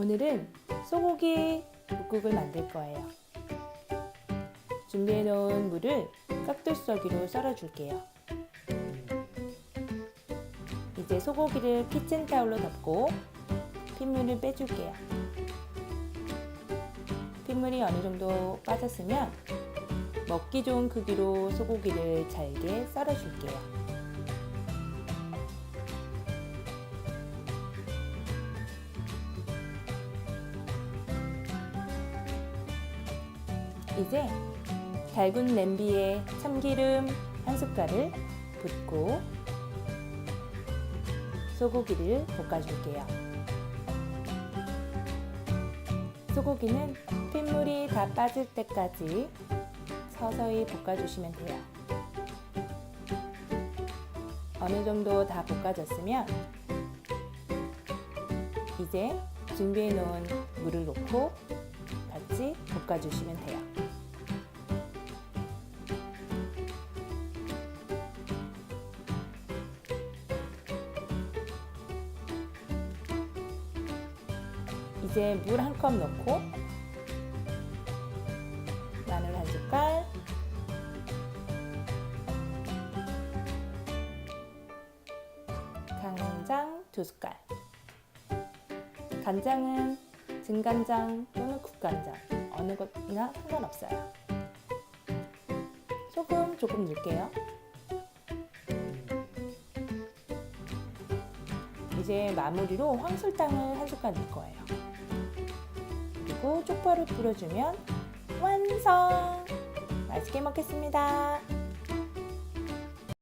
오늘은 소고기 묵국을 만들 거예요. 준비해 놓은 물을 깍두썰기로 썰어 줄게요. 이제 소고기를 키친타올로 덮고 핏물을 빼줄게요. 핏물이 어느 정도 빠졌으면 먹기 좋은 크기로 소고기를 잘게 썰어 줄게요. 이제 달군 냄비에 참기름 한 숟갈을 붓고 소고기를 볶아줄게요. 소고기는 핏물이 다 빠질 때까지 서서히 볶아주시면 돼요. 어느 정도 다 볶아졌으면 이제 준비해 놓은 물을 넣고 같이 볶아주시면 돼요. 이제 물 한 컵 넣고 마늘 한 숟갈. 간장 두 숟갈. 간장은 진간장 또는 국간장. 어느 것이나 상관없어요. 소금 조금 넣을게요. 이제 마무리로 황설탕을 한 숟갈 넣을 거예요 그리고 쪽파를 뿌려주면 완성! 맛있게 먹겠습니다.